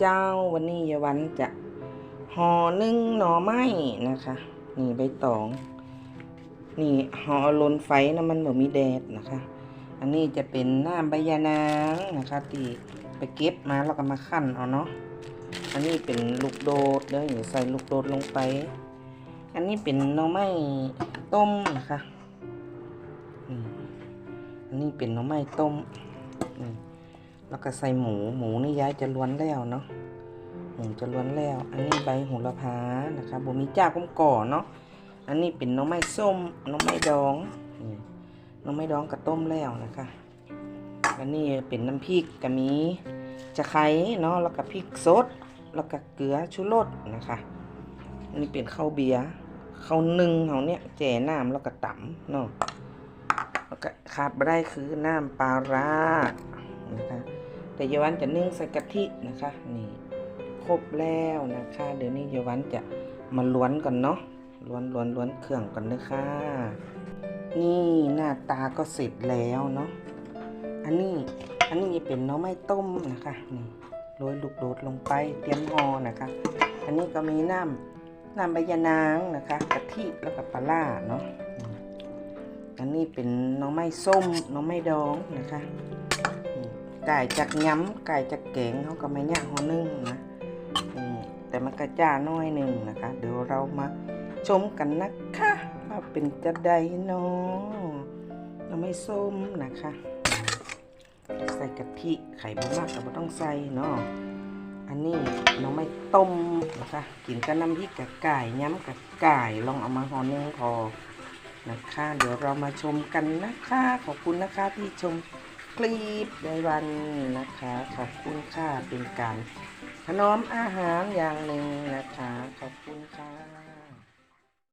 เจ้าวันนี้ยายวันจะห่อนึ่งหน่อไม้นะคะ นี่ใบตอง นี่ห่อลนไฟนะมันเหมือนมีแดดนะคะ อันนี้จะเป็นน้ำใบยานางนะคะตีไปเก็บมาแล้วก็มาคั่นเอาเนาะอันนี้เป็นลูกโดดเด้ออย่าใส่ลูกโดดลงไป อันนี้เป็นหน่อไม้ต้มนะคะอันนี้เป็นหน่อไม้ต้มอืม แล้วก็ใส่หมู หมูนี่ย้ายจะล้วนแล้วเนาะ หมูจะล้วนแล้ว อันนี้ใบโหระพานะคะบ่มีจ้าก้มก่อเนาะ อันนี้เป็นน่องไม้ส้มน่องไม้ดองนี่หน่อไม้ดองกับต้มแล้วนะคะ อันนี้เป็นน้ำพริกก็มีจะไคร้เนาะ แล้วก็พริกสด แล้วก็เกลือชูรสนะคะ อันนี้เป็นข้าวเบียร์ข้าวนึ่งเขาเนี่ยแจ่น้ำแล้วก็ตำเนาะ แล้วก็ขาดไม่ได้คือน้ำปลาร้า นะคะแต่เยาวันจะนึ่งใส่กะทินะคะนี่ครบแล้วนะคะ เดี๋ยวนี้เยาวันจะมาล้วนก่อนเนาะล้วนล้วนล้วนเครื่องก่อนเลยค่ะนี่หน้าตาก็เสร็จแล้วเนาะอันนี้อันนี้จะเป็นน้อไม้ต้มนะคะนี่โรยลูกโดดลงไปเตรียมห่อนะคะ อันนี้ก็มีน้ำน้ำใบยะนางนะคะกะทิแล้วก็ปลาร้าเนาะอันนี้เป็นน้องไม้ส้มน้องไม้ดองนะคะ ไก่จากย้ำไก่จากแกงเขาก็ไม่ยากหัวนึ่งนะแต่มันกระจ้าน้อยหนึ่งนะคะ เดี๋ยวเรามาชมกันนะคะว่าเป็นจะได้เนาะหน้อไม้ส้มนะคะ ใส่กะทิไข่บ่มากแต่บ่ต้องใส่เนาะอันนี้น้องไม่ต้มนะคะกินกับน้ำพริกกับไก่ย้ำกับไก่ลองเอามาห่อนึ่งพอนะคะ เดี๋ยวเรามาชมกันนะคะ ขอบคุณนะคะที่ชม คลิปในวันนะคะ ขอบคุณค่าเป็นการถนอมอาหารอย่างหนึ่งนะคะ ขอบคุณค่ะ